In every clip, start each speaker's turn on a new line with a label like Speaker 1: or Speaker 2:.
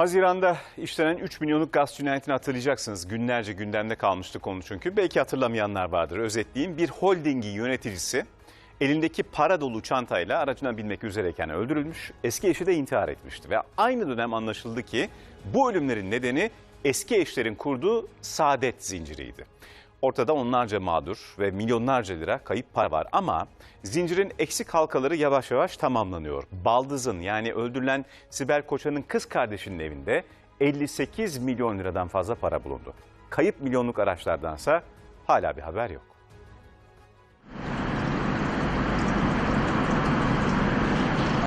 Speaker 1: Haziran'da işlenen 3 milyonluk gaz cinayetini hatırlayacaksınız. Günlerce gündemde kalmıştı konu çünkü. Belki hatırlamayanlar vardır. Özetleyeyim bir holdingi yöneticisi elindeki para dolu çantayla aracına binmek üzereyken öldürülmüş. Eski eşi de intihar etmişti ve aynı dönem anlaşıldı ki bu ölümlerin nedeni eski eşlerin kurduğu saadet zinciriydi. Ortada onlarca mağdur ve milyonlarca lira kayıp para var ama zincirin eksik halkaları yavaş yavaş tamamlanıyor. Baldız'ın yani öldürülen Sibel Koçan'ın kız kardeşinin evinde 58 milyon liradan fazla para bulundu. Kayıp milyonluk araçlardansa hala bir haber yok.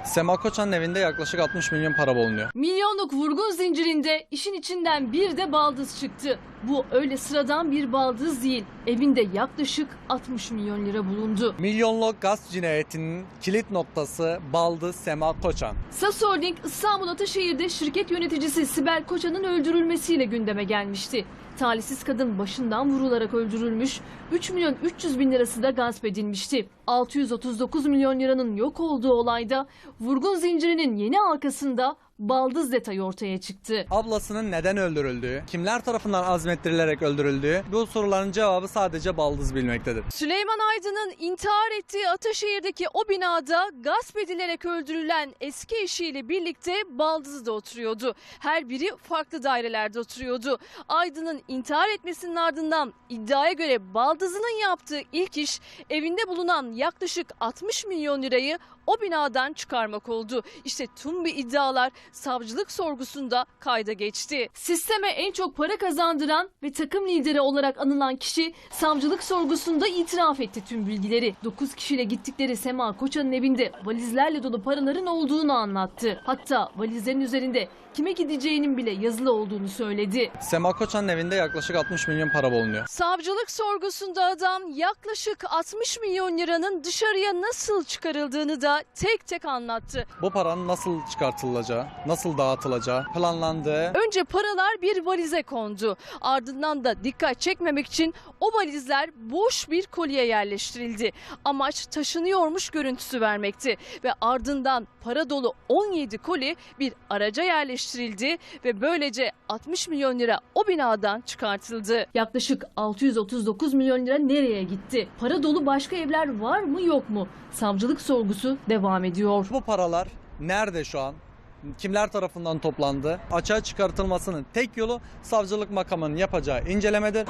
Speaker 2: Sema Koçan'ın evinde yaklaşık 60 milyon para bulunuyor.
Speaker 3: Milyonluk vurgun zincirinde işin içinden bir de baldız çıktı. Bu öyle sıradan bir baldız değil. Evinde yaklaşık 60 milyon lira bulundu.
Speaker 2: Milyonluk gaz cinayetinin kilit noktası Baldız Sema Koçan.
Speaker 3: Sas Holding İstanbul Ataşehir'de şirket yöneticisi Sibel Koçan'ın öldürülmesiyle gündeme gelmişti. Talihsiz kadın başından vurularak öldürülmüş, 3 milyon 300 bin lirası da gasp edilmişti. 639 milyon liranın yok olduğu olayda vurgun zincirinin yeni halkasında baldız detayı ortaya çıktı.
Speaker 2: Ablasının neden öldürüldüğü, kimler tarafından azmettirilerek öldürüldüğü bu soruların cevabı sadece Baldız bilmektedir.
Speaker 3: Süleyman Aydın'ın intihar ettiği Ataşehir'deki o binada gasp edilerek öldürülen eski eşiyle birlikte Baldız da oturuyordu. Her biri farklı dairelerde oturuyordu. Aydın'ın intihar etmesinin ardından iddiaya göre Baldız'ın yaptığı ilk iş evinde bulunan yaklaşık 60 milyon lirayı o binadan çıkarmak oldu. İşte tüm bu iddialar savcılık sorgusunda kayda geçti. Sisteme en çok para kazandıran ve takım lideri olarak anılan kişi savcılık sorgusunda itiraf etti tüm bilgileri. 9 kişiyle gittikleri Sema Koçan'ın evinde valizlerle dolu paraların olduğunu anlattı. Hatta valizlerin üzerinde kime gideceğinin bile yazılı olduğunu söyledi.
Speaker 2: Sema Koçan'ın evinde yaklaşık 60 milyon para bulunuyor.
Speaker 3: Savcılık sorgusunda adam yaklaşık 60 milyon liranın dışarıya nasıl çıkarıldığını da tek tek anlattı.
Speaker 2: Bu paranın nasıl çıkartılacağı, nasıl dağıtılacağı planlandığı
Speaker 3: Önce paralar bir valize kondu. Ardından da dikkat çekmemek için o valizler boş bir kolye yerleştirildi. Amaç taşınıyormuş görüntüsü vermekti ve ardından para dolu 17 koli bir araca yerleştirildi ve böylece 60 milyon lira o binadan çıkartıldı. Yaklaşık 639 milyon lira nereye gitti? Para dolu başka evler var mı yok mu? Savcılık sorgusu devam ediyor.
Speaker 2: bu paralar nerede şu an? Kimler tarafından toplandı? Açığa çıkartılmasının tek yolu savcılık makamının yapacağı incelemedir.